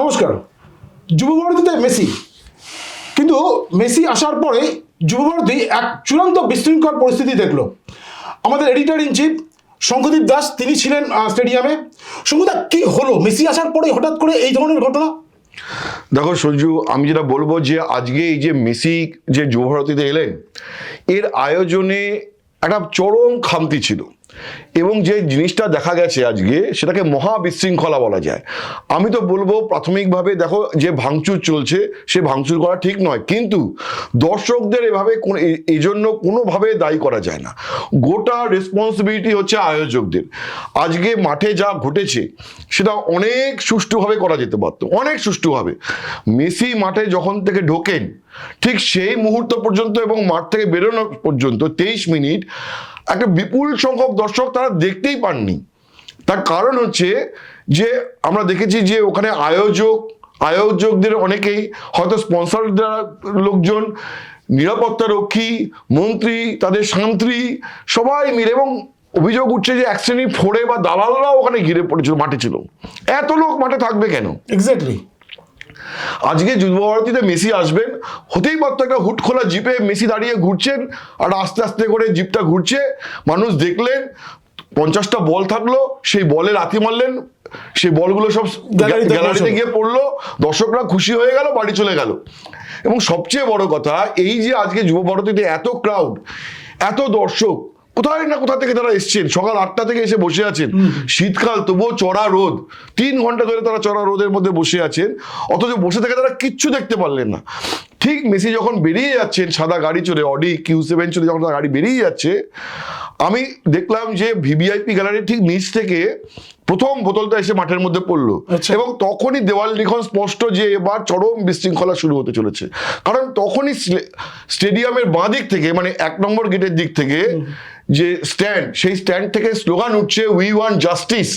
নমস্কার। যুবভারতীতে মেসি। কিন্তু মেসি আসার পরে যুবভারতী এক চূড়ান্ত বিশৃঙ্খল পরিস্থিতি দেখল। আমাদের editor in chief Shankhadip Das, তিনি ছিলেন স্টেডিয়ামে শঙ্কুদা কি হলো? মেসি আসার পরে হঠাৎ করে এই ধরনের ঘটনা? দেখো সঞ্জু, আমি যেটা বলব যে আজকে এই যে মেসি যে যুবভারতীতে এলেন, এর আয়োজনে একটা চরম খামতি ছিল। এবং যে জিনিসটা দেখা গেছে আজকে, সেটাকে মহা বিশৃঙ্খলা বলা যায়। আমি তো বলব প্রাথমিকভাবে দেখো যে ভাঙচুর চলছে, সে ভাঙচুর করা ঠিক নয়। কিন্তু দর্শকদের এভাবে এই জন্য কোনোভাবে দায়ী করা যায় না। গোটা রেসপন্সিবিলিটি হচ্ছে আয়োজকদের। আজকে মাঠে যা ঘটেছে, সেটা অনেক সুষ্ঠুভাবে করা যেতে পারতো। অনেক সুষ্ঠুভাবে। মেসি মাঠে যখন থেকে ঢোকেন, ঠিক সেই মুহূর্ত পর্যন্ত এবং মাঠ থেকে বেরোনো পর্যন্ত তেইশ মিনিট একটা বিপুল সংখ্যক দর্শক তারা দেখতেই পাননি। তার কারণ হচ্ছে যে আমরা দেখেছি যে ওখানে আয়োজক, আয়োজকদের অনেকেই, হয়তো স্পন্সর লোকজন নিরাপত্তা রক্ষী মন্ত্রী, তাদের শান্ত্রী সবাই মিলে এবং অভিযোগ উঠছে যে এক শ্রেণি ফোড়ে বা দালালরাও ওখানে ঘিরে পড়েছিল, মাঠে ছিল। এত লোক মাঠে থাকবে কেন? এক্স্যাক্টলি আজকে যুবভারতীতে মেসি আসবেন। হতেই পারতো একটা হুট খোলা জিপে মেসি দাঁড়িয়ে ঘুরছেন আর আস্তে আস্তে করে জিপটা ঘুরছে। মানুষ দেখলেন পঞ্চাশটা বল থাকল সেই বলে লাথি মারলেন সেই বলগুলো সব গ্যালারিতে গ্যালারিতে গিয়ে পড়ল। দর্শকরা খুশি হয়ে গেল বাড়ি চলে গেল। এবং সবচেয়ে বড় কথা এই যে আজকে যুব ভারতীতে এত ক্রাউড এত দর্শক কোথায় না কোথা থেকে তারা এসছেন? সকাল আটটা থেকে এসে বসে আছেন। শীতকাল তবুও চড়া রোদ। তিন ঘণ্টা ধরে তারা চড়া রোদের মধ্যে বসে আছেন। অথচ বসে থেকে তারা কিচ্ছু দেখতে পারলেন না। ঠিক মেসি যখন বেরিয়ে যাচ্ছেন সাদা গাড়ি চড়ে অডি কিউ সেভেন চড়ে যখন গাড়ি বেরিয়ে যাচ্ছে আমি দেখলাম যে ভিভিআইপি গ্যালারির ঠিক নিচ থেকে প্রথম বোতলটা এসে মাঠের মধ্যে পড়ল। আচ্ছা। এবং তখনই দেওয়াল লিখন স্পষ্ট যে এবার চরম বিশৃঙ্খলা শুরু হতে চলেছে। কারণ তখনই স্টেডিয়ামের বাঁ দিক থেকে মানে এক নম্বর গেটের দিক থেকে যে স্ট্যান্ড সেই স্ট্যান্ড থেকে স্লোগান উঠছে উই ওয়ান জাস্টিস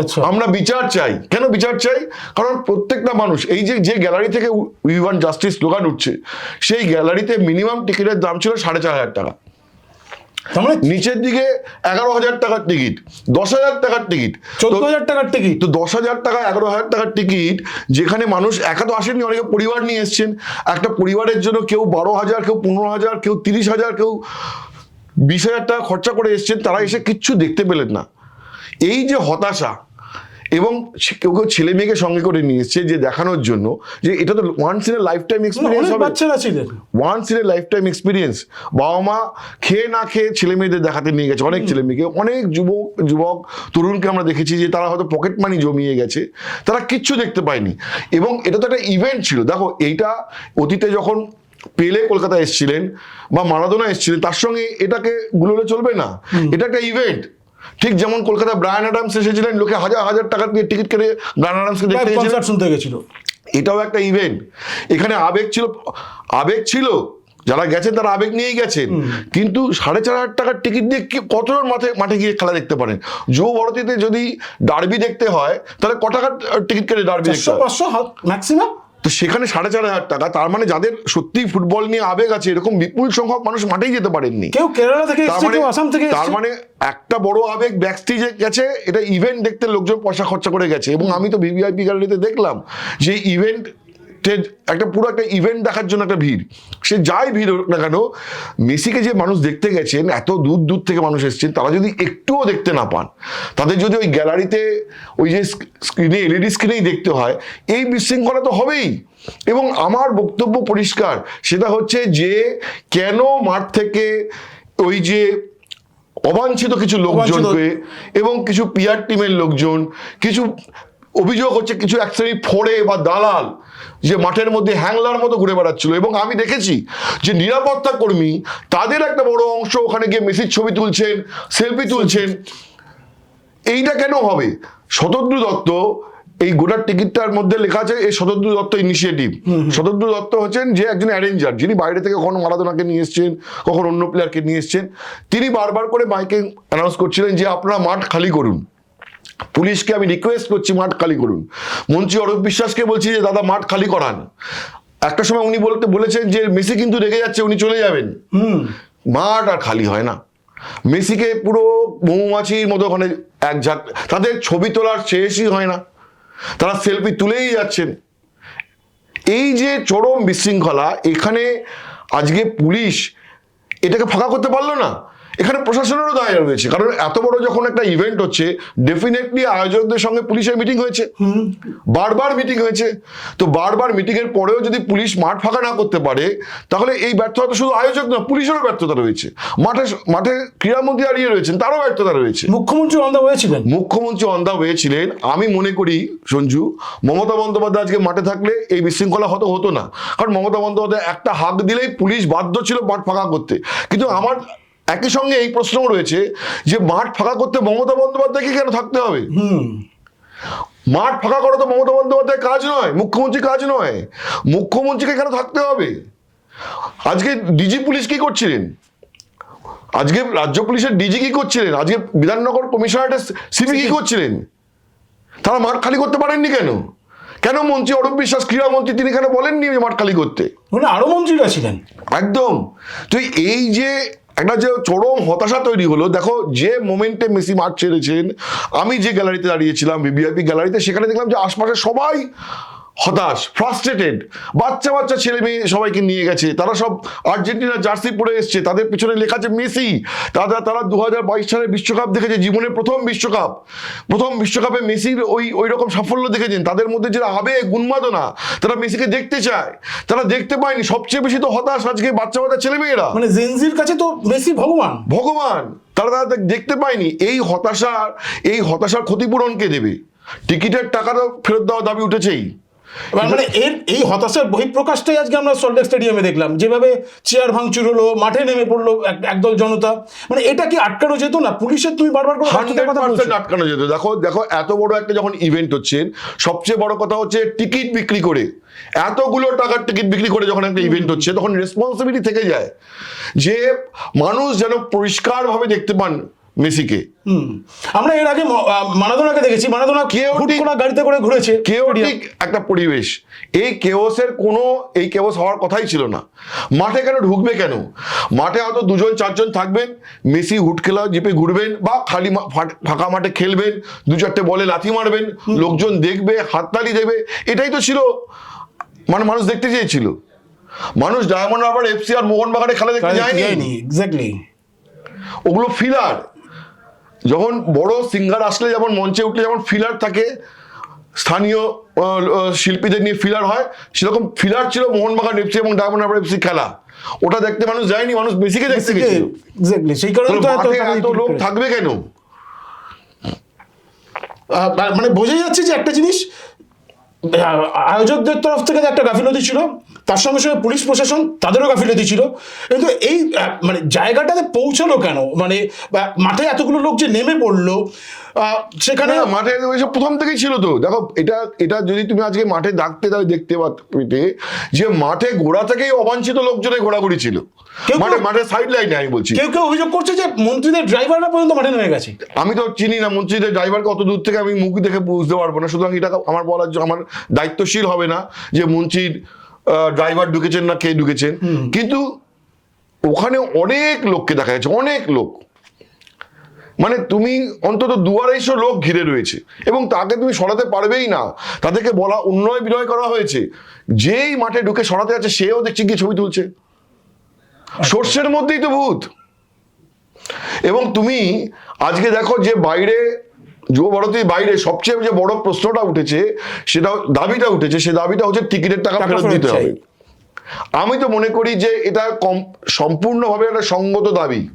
আচ্ছা। আমরা বিচার চাই। কেন বিচার চাই? কারণ প্রত্যেকটা মানুষ এই যে যে গ্যালারি থেকে উই ওয়ান জাস্টিস স্লোগান উঠছে সেই গ্যালারিতে মিনিমাম টিকিটের দাম ছিল সাড়ে চার হাজার টাকা। মানে নিচের দিকে এগারো হাজার টাকার টিকিট দশ হাজার টাকার টিকিট। চোদ্দ হাজার টাকার টিকিট? তো দশ হাজার টাকা এগারো হাজার টাকার টিকিট যেখানে মানুষ একা তো আসেননি অনেকে পরিবার নিয়ে এসছেন। একটা পরিবারের জন্য কেউ বারো হাজার কেউ পনেরো হাজার কেউ তিরিশ হাজার কেউ বিশ হাজার টাকা খরচা করে এসছেন তারা এসে কিচ্ছু দেখতে পেলেন না। এই যে হতাশা এবং কেউ কেউ ছেলে মেয়েকে সঙ্গে করে নিয়ে এসছে যে দেখানোর জন্য যে এটা তো once in lifetime experience হবে। বাচ্চারা ছিলেন। Once in a lifetime experience বাবা মা খেয়ে না খেয়ে ছেলে মেয়েদের দেখাতে নিয়ে গেছে অনেক ছেলে মেয়েকে। অনেক যুবক যুবক তরুণকে আমরা দেখেছি যে তারা হয়তো পকেট মানি জমিয়ে গেছে তারা কিচ্ছু দেখতে পায়নি। এবং এটা তো একটা ইভেন্ট ছিল। দেখো এইটা অতীতে যখন পেলে কলকাতা এসেছিলেন বা মারাদোনা এসেছিলেন তার সঙ্গে এটাকে গুলোলে চলবে না। এটা একটা ইভেন্ট ঠিক যেমন কলকাতা ব্রায়ান অ্যাডামস এসেছিলেন লোকে হাজার হাজার টাকা দিয়ে টিকিট কেটে ব্রায়ান অ্যাডামসকে দেখতে শুনতে গেছিল। এটাও একটা ইভেন্ট এখানে আবেগ ছিল আবেগ ছিল। যারা গেছেন তারা আবেগ নিয়েই গেছেন। কিন্তু সাড়ে চার হাজার টাকার টিকিট দিয়ে কি কতজন মাঠে মাঠে গিয়ে খেলা দেখতে পারেন? যুব ভারতীতে যদি ডার্বি দেখতে হয় তাহলে ক টাকার টিকিট কেটে ডার্বি দেখতে ম্যাক্সিমাম তো সেখানে সাড়ে চার হাজার টাকা তার মানে যাদের সত্যি ফুটবল নিয়ে আবেগ আছে এরকম বিপুল সংখ্যক মানুষ মাঠেই যেতে পারেননি। কেউ কেরালা থেকে তার মানে কেউ আসাম থেকে তার মানে একটা বড় আবেগ ব্যাক যে গেছে এটা ইভেন্ট দেখতে লোকজন পয়সা খরচা করে গেছে। এবং আমি তো ভিভিআইপি গ্যালারিতে দেখলাম যে ইভেন্ট একটা পুরো একটা ইভেন্ট দেখার জন্য একটা ভিড়। সে যাই ভিড় হোক না কেন মেসিকে যে মানুষ দেখতে গেছেন এত দূর দূর থেকে মানুষ এসেছেন তারা যদি একটুও দেখতে না পান তাদের যদি ওই গ্যালারিতে ওই যে স্ক্রিনে এলইডি স্ক্রিনেই দেখতে হয় এই বিশৃঙ্খলা তো হবেই। এবং আমার বক্তব্য পরিষ্কার সেটা হচ্ছে যে কেন মাঠ থেকে ওই যে অবাঞ্ছিত কিছু লোকজনকে এবং কিছু পিয়ার টিমের লোকজন কিছু অভিযোগ হচ্ছে কিছু এক শ্রেণি ফোড়ে বা দালাল যে মাঠের মধ্যে হ্যাংলার মতো ঘুরে বেড়াচ্ছিল। এবং আমি দেখেছি যে নিরাপত্তা কর্মী তাদের একটা বড় অংশ ওখানে গিয়ে মেসির ছবি তুলছেন সেলফি তুলছেন। এইটা কেন হবে? শতদ্রু দত্ত এই গোটার টিকিটটার মধ্যে লেখা আছে এই শতদ্রু দত্ত ইনিশিয়েটিভ শতদ্রু দত্ত হচ্ছেন যে একজন অ্যারেঞ্জার যিনি বাইরে থেকে কখনো মারাদোনাকে নিয়ে এসছেন কখনো অন্য প্লেয়ারকে নিয়ে এসছেন। তিনি বারবার করে মাইকে অ্যানাউন্স করছিলেন যে আপনারা মাঠ খালি করুন। পুলিশকে আমি রিকোয়েস্ট করছি মাঠ খালি করুন। মন্ত্রী অরূপ বিশ্বাসকে বলছি যে দাদা মাঠ খালি করান। একটা সময় উনি বলতে বলেছেন যে মেসি কিন্তু রেগে যাচ্ছে উনি চলে যাবেন। মাঠ আর খালি হয় না। মেসিকে পুরো মৌমাছির মতো ওখানে এক ঝাঁক তাদের ছবি তোলার শেষই হয় না। তারা সেলফি তুলেই যাচ্ছেন। এই যে চরম বিশৃঙ্খলা এখানে আজকে পুলিশ এটাকে ফাঁকা করতে পারল না? এখানে প্রশাসনেরও দায় রয়েছে। কারণ এত বড় যখন একটা ইভেন্ট হচ্ছে ডেফিনেটলি আয়োজকদের সঙ্গে পুলিশের মিটিং হয়েছে। বারবার মিটিং হয়েছে। তো বারবার মিটিং এর পরেও যদি পুলিশ মাঠ ফাঁকা না করতে পারে তাহলে এই ব্যর্থতা শুধু আয়োজক না পুলিশেরও ব্যর্থতা রয়েছে। মাঠে মাঠে ক্রীড়ামন্ত্রী দাঁড়িয়ে রয়েছেন তারও ব্যর্থতা রয়েছে। মুখ্যমন্ত্রী অন্ধ হয়েছিলেন মুখ্যমন্ত্রী অন্ধা হয়েছিলেন আমি মনে করি সঞ্জু মমতা বন্দ্যোপাধ্যায় আজকে মাঠে থাকলে এই বিশৃঙ্খলা হতো হতো না। কারণ মমতা বন্দ্যোপাধ্যায় একটা হাত দিলেই পুলিশ বাধ্য ছিল মাঠ ফাঁকা করতে। কিন্তু আমার একই সঙ্গে এই প্রশ্নও রয়েছে যে মাঠ ফাঁকা করতে মমতা বন্দ্যোপাধ্যায়কে কেন থাকতে হবে? হুম। মাঠ ফাঁকা করা তো মমতা বন্দ্যোপাধ্যায়ের কাজ নয় মুখ্যমন্ত্রী কাজ নয়। মুখ্যমন্ত্রীকে কেন থাকতে হবে? আজকে ডিজি পুলিশ কি করছিলেন? আজকে রাজ্য পুলিশের ডিজি কি করছিলেন? আজকে বিধাননগর কমিশনারেটের সিপি কি করছিলেন? তারা মাঠ খালি করতে পারেননি কেন? কেন মন্ত্রী অরূপ বিশ্বাস ক্রীড়ামন্ত্রী তিনি কেন বলেননি মাঠ খালি করতে? মানে আরও মন্ত্রীরা ছিলেন। একদম। তো এই যে একটা যে চরম হতাশা তৈরি হলো, দেখো যে মোমেন্টে মেসি মাঠ ছেড়েছেন, আমি যে গ্যালারিতে দাঁড়িয়েছিলাম বিবিআইপি গ্যালারিতে সেখানে দেখলাম যে আশপাশে সবাই হতাশ ফ্রাস্ট্রেটেড বাচ্চা বাচ্চা ছেলে মেয়ে সবাইকে নিয়ে গেছে। তারা সব আর্জেন্টিনা জার্সি পরে এসছে। তাদের পিছনে লেখা আছে মেসি। তারা তারা দু হাজার বাইশ সালের বিশ্বকাপ দেখেছে জীবনের প্রথম বিশ্বকাপ। প্রথম বিশ্বকাপে মেসির ওই ওই রকম সাফল্য দেখেছেন। তাদের মধ্যে যে আবেগ উন্মাদনা তারা মেসিকে দেখতে চায়। তারা দেখতে পায়নি। সবচেয়ে বেশি তো হতাশ আজকে বাচ্চা বাচ্চা ছেলে মেয়েরা। মানে জেনজির কাছে তো মেসি ভগবান। ভগবান। তারা তারা দেখতে পায়নি। এই হতাশার এই হতাশার ক্ষতিপূরণ কে দেবে? টিকিটের টাকা তো ফেরত দেওয়া দাবি উঠেছেই। মানে এর এই হতাশার বহিঃপ্রকাশটাই আজকে আমরা সল্টলেক স্টেডিয়ামে দেখলাম। যেভাবে চেয়ার ভাঙচুর হলো মাঠে নেমে পড়ল এক- একদল জনতা। মানে এটা কি আটকানো যেত না? পুলিশের তুমি বারবার করে। আটকানো যেত। দেখো দেখো এত বড় একটা যখন ইভেন্ট হচ্ছে সবচেয়ে বড় কথা হচ্ছে টিকিট বিক্রি করে। এতগুলো টাকার টিকিট বিক্রি করে যখন একটা ইভেন্ট হচ্ছে তখন রেসপন্সিবিলিটি থেকে যায় যে মানুষ যেন পরিষ্কারভাবে দেখতে পান। মেসিকে। আমরা এর আগে মারাদোনাকে দেখেছি। মারাদোনা কেউ ঠিক- গাড়িতে করে ঘুরেছে কেওটিক একটা পরিবেশ। এই কেওসের কোনো এই কেওস হওয়ার কথাই ছিল না। মাঠে কেন ঢুকবে কেন? মাঠে হয়তো দুজন চারজন থাকবেন। মেসি হুট খেলা জিপে ঘুরবেন বা খালি ফাঁকা মাঠে খেলবেন। দু চারটে বলে লাথি মারবেন। লোকজন দেখবে হাততালি দেবে। এটাই তো ছিল। মানে মানুষ দেখতে চেয়েছিল। মানুষ ডায়মন্ড হারবার এফসি আর মোহনবাগানে খেলা দেখতে যায়নি। এক্স্যাক্টলি ওগুলো ফিলার যখন বড় সিঙ্গার আসলে যেমন মঞ্চে উঠলে যেমন ফিলার থাকে স্থানীয় শিল্পীদের নিয়ে ফিলার হয় সেরকম ফিলার ছিল মোহনবাগান এফসি এবং ডায়মন্ড হারবার এফসি খেলা। ওটা দেখতে মানুষ যায়নি মানুষ বেশিকে দেখতে গেছিল। সেই কারণে তো এত লোক থাকবে কেন? মানে বোঝা যাচ্ছে যে একটা জিনিস আয়োজকদের তরফ থেকে একটা গাফিলতি ছিল, তার সঙ্গে সঙ্গে পুলিশ প্রশাসন তাদেরও গাফিলতি ছিল। কিন্তু এই মানে জায়গাটাতে পৌঁছালো কেন? মানে মাঠে এতগুলো লোক যে নেমে পড়ল সেখানে মাঠে ওইসব প্রথম থেকেই ছিল তো। দেখো এটা এটা যদি তুমি আজকে মাঠে ডাকতে তাহলে দেখতে পেতে যে মাঠে ঘোড়া থেকেই অবাঞ্ছিত লোকজনের ঘোরাঘুরি ছিল। কেউ- মাঠে মাঠে সাইড লাইনে আমি বলছি। কেউ কেউ অভিযোগ করছে যে মন্ত্রীদের ড্রাইভাররা পর্যন্ত মাঠে নেমে গেছে। আমি তো চিনি না মন্ত্রীদের ড্রাইভারকে অত দূর থেকে আমি মুখ দেখে বুঝতে পারব না। সুতরাং এটা আমার বলার আমার দায়িত্বশীল হবে না যে মন্ত্রীর ড্রাইভার ঢুকেছেন না কে ঢুকেছেন। কিন্তু ওখানে অনেক লোককে দেখা যাচ্ছে অনেক লোক। মানে তুমি অন্তত দু আড়াইশো লোক ঘিরে রয়েছে এবং তাকে তুমি সরাতে পারবেই না। তাদেরকে বলা উন্নয় বিনয় করা হয়েছে। যেই মাঠে ঢুকে সরাতে আছে সেও দেখছি গিয়ে ছবি তুলছে। সর্ষের মধ্যেই তো ভূত। এবং তুমি আজকে দেখো যে বাইরে যুব ভারতীর বাইরে সবচেয়ে যে বড় প্রশ্নটা উঠেছে সেটা দাবিটা উঠেছে সে দাবিটা হচ্ছে টিকিটের টাকা ফেরত দিতে হবে। আমি তো মনে করি যে এটা কম সম্পূর্ণভাবে একটা সঙ্গত দাবি।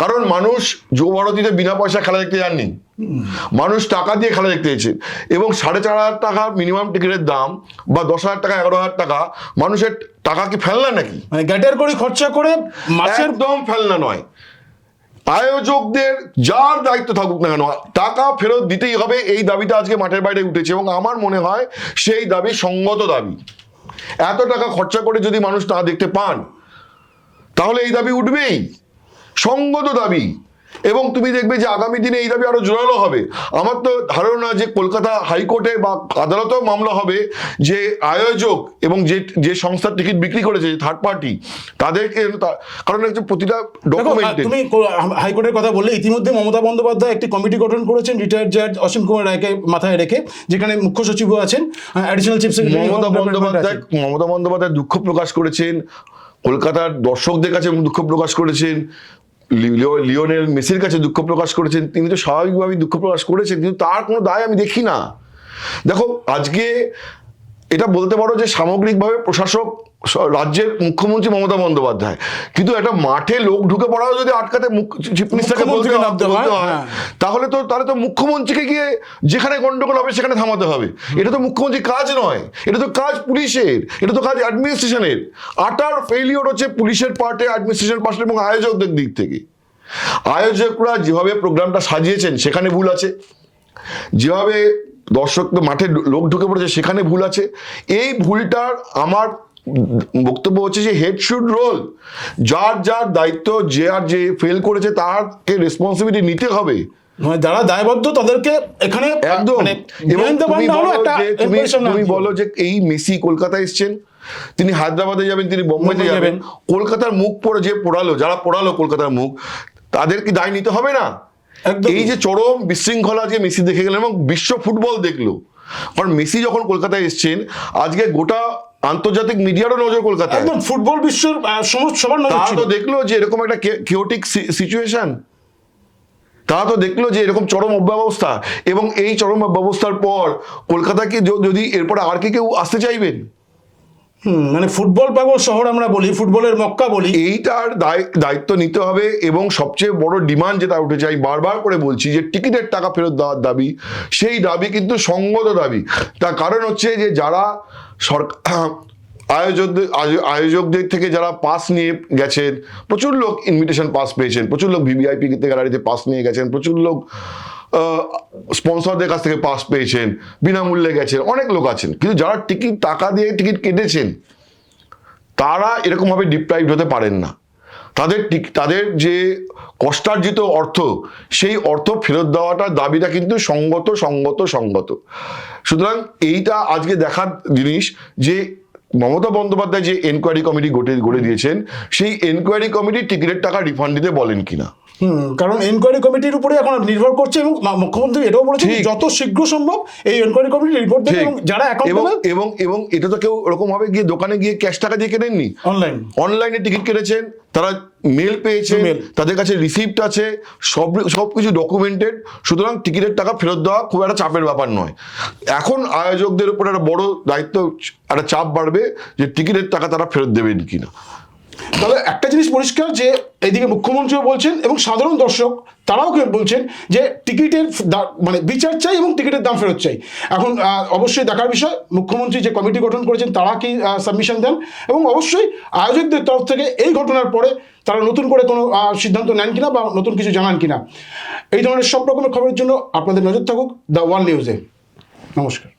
কারণ মানুষ যুব ভারতীতে বিনা পয়সা খেলা দেখতে যাননি। মানুষ টাকা দিয়ে খেলা দেখতে এসেছে এবং সাড়ে চার হাজার টাকা মিনিমাম টিকিটের দাম বা দশ হাজার টাকা এগারো হাজার টাকা মানুষের টাকা কি ফেলনা নাকি? মানে গ্যাটের করে খরচা করে মাসের একদম ফেলনা নয়। আয়োজকদের যার দায়িত্ব থাকুক না কেন টাকা ফেরত দিতেই হবে। এই দাবিটা আজকে মাঠের বাইরে উঠেছে এবং আমার মনে হয় সেই দাবি সঙ্গত দাবি। এত টাকা খরচা করে যদি মানুষ না দেখতে পান তাহলে এই দাবি উঠবেই। সঙ্গত দাবি। এবং তুমি দেখবে যে আগামী দিনে এই দাবি আরও জোরালো হবে। আমার তো ধারণা যে কলকাতা হাইকোর্টে বা আদালতেও মামলা হবে যে আয়োজক এবং যে যে সংস্থার টিকিট বিক্রি করেছে থার্ড পার্টি তাদেরকে কারণ হচ্ছে প্রতিটা ডকুমেন্টে তুমি হাইকোর্টের কথা বললে ইতিমধ্যে মমতা বন্দ্যোপাধ্যায় একটি কমিটি গঠন করেছেন রিটায়ার্ড জাজ অসীম কুমার রায়কে মাথায় রেখে যেখানে মুখ্য সচিবও আছেন additional chief secretary Mamata Bandyopadhyay Mamata Bandyopadhyay দুঃখ প্রকাশ করেছেন কলকাতার দর্শকদের কাছে দুঃখ প্রকাশ করেছেন লিওনেল মেসির কাছে দুঃখ প্রকাশ করেছেন, তিনি তো স্বাভাবিকভাবেই দুঃখ প্রকাশ করেছেন, কিন্তু তার কোনো দায় আমি দেখি না। দেখো, আজকে এটা বলতে পারো যে সামগ্রিকভাবে প্রশাসক রাজ্যের মুখ্যমন্ত্রী মমতা বন্দ্যোপাধ্যায়। কিন্তু একটা মাঠে লোক ঢুকে পড়াও যদি আটকাতে চিফ মিনিস্টারকে বলতে হয়, হ্যাঁ। তাহলে তো তাহলে তো মুখ্যমন্ত্রীকে গিয়ে যেখানে গন্ডগোল হবে সেখানে থামাতে হবে। এটা তো মুখ্যমন্ত্রীর কাজ নয় এটা তো কাজ পুলিশের এটা তো কাজ অ্যাডমিনিস্ট্রেশনের। আটার ফেলিওর হচ্ছে পুলিশের পার্টে অ্যাডমিনিস্ট্রেশন পার্টে এবং আয়োজকদের দিক থেকে। আয়োজকরা যেভাবে প্রোগ্রামটা সাজিয়েছেন সেখানে ভুল আছে। যেভাবে দর্শক মাঠে লোক ঢুকে পড়েছে সেখানে ভুল আছে। এই ভুলটার আমার বক্তব্য হচ্ছে যে হেড শুড রোল যার যার দায়িত্ব যে আর যে ফেল করেছে তারকে রেসপন্সিবিলিটি নিতে হবে। মানে যারা দায়বদ্ধ তাদেরকে এখানে একদম। মানে এবং তুমি বলো যে তুমি তুমি বলো যে এই মেসি কলকাতায় এসছেন তিনি হায়দ্রাবাদে যাবেন তিনি বোম্বাইতে যাবেন। কলকাতার মুখ পড়ে যে পোড়ালো যারা পোড়ালো কলকাতার মুখ তাদের কি দায় নিতে হবে না। এই যে চরম বিশৃঙ্খলা আজকে মেসি দেখে গেলেন এবং বিশ্ব ফুটবল দেখল। কারণ মেসি যখন কলকাতায় এসছেন আজকে গোটা আন্তর্জাতিক মিডিয়ারও নজর কলকাতা একদম ফুটবল বিশ্বের সমস্ত সবার নজর তো দেখল যে এরকম একটা কিওটিক সিচুয়েশন তারা তো দেখল যে এরকম চরম অব্যবস্থা। এবং এই চরম অব্যবস্থার পর কলকাতাকে যদি এরপরে আর কি কেউ আসতে চাইবেন? মানে ফুটবল পাগল শহর আমরা বলি, ফুটবলের মক্কা বলি। এইটার দায়- দায়িত্ব নিতে হবে এবং সবচেয়ে বড় ডিমান্ড যেটা উঠেছে, আমি বারবার করে বলছি যে টিকিটের টাকা ফেরত দেওয়ার দাবি, সেই দাবি কিন্তু সঙ্গত দাবি। তার কারণ হচ্ছে যে যারা সরকার আয়োজকদের আয়োজকদের থেকে যারা পাস নিয়ে গেছেন, প্রচুর লোক ইনভিটেশন পাস পেয়েছেন, প্রচুর লোক ভিভিআইপি গ্যালারিতে পাস নিয়ে গেছেন, প্রচুর লোক স্পন্সরদের কাছ থেকে পাস পেয়েছেন, বিনামূল্যে গেছেন, অনেক লোক আছেন। কিন্তু যারা টিকিট টাকা দিয়ে টিকিট কেটেছেন, তারা এরকমভাবে ডিপ্রাইভড হতে পারেন না। তাদের তাদের যে কষ্টার্জিত অর্থ, সেই অর্থ ফেরত দেওয়াটার দাবিটা কিন্তু সঙ্গত সঙ্গত সঙ্গত। সুতরাং এইটা আজকে দেখার জিনিস যে মমতা বন্দ্যোপাধ্যায় যে এনকোয়ারি কমিটি গড়ে গড়ে দিয়েছেন, সেই এনকোয়ারি কমিটি টিকিটের টাকা রিফান্ড দিতে বলেন কিনা। কারণ এনকোয়ারি কমিটির উপরে এখন নির্ভর করছে এবং মুখ্যমন্ত্রী এটাও বলেছেন যত শীঘ্র সম্ভব এই এনকোয়ারি কমিটি রিপোর্ট দেবে এবং যারা এবং এবং এবং এটা তো কেউ ওরকম ভাবে গিয়ে দোকানে গিয়ে ক্যাশ টাকা দিয়ে কেনেননি অনলাইন অনলাইনে টিকিট কেটেছেন তারা মেল পেয়েছে। তাদের কাছে রিসিপ্ট আছে সব সব কিছু ডকুমেন্টেড সুতরাং টিকিটের টাকা ফেরত দেওয়া খুব একটা চাপের ব্যাপার নয়। এখন আয়োজকদের উপর একটা বড় দায়িত্ব একটা চাপ বাড়বে যে টিকিটের টাকা তারা ফেরত দেবেন কিনা। তবে একটা জিনিস পরিষ্কার যে এইদিকে মুখ্যমন্ত্রীও বলছেন এবং সাধারণ দর্শক তারাও বলছেন যে টিকিটের মানে বিচার চাই এবং টিকিটের দাম ফেরত চাই। এখন অবশ্যই দেখার বিষয়, মুখ্যমন্ত্রী যে কমিটি গঠন করেছেন তারা কি সাবমিশন দেন এবং অবশ্যই আয়োজকদের তরফ থেকে এই ঘটনার পরে তারা নতুন করে কোনো সিদ্ধান্ত নেন কিনা বা নতুন কিছু জানান কিনা। এই ধরনের সব রকমের খবরের জন্য আপনাদের নজর থাকুক দ্য ওয়ান নিউজে নমস্কার।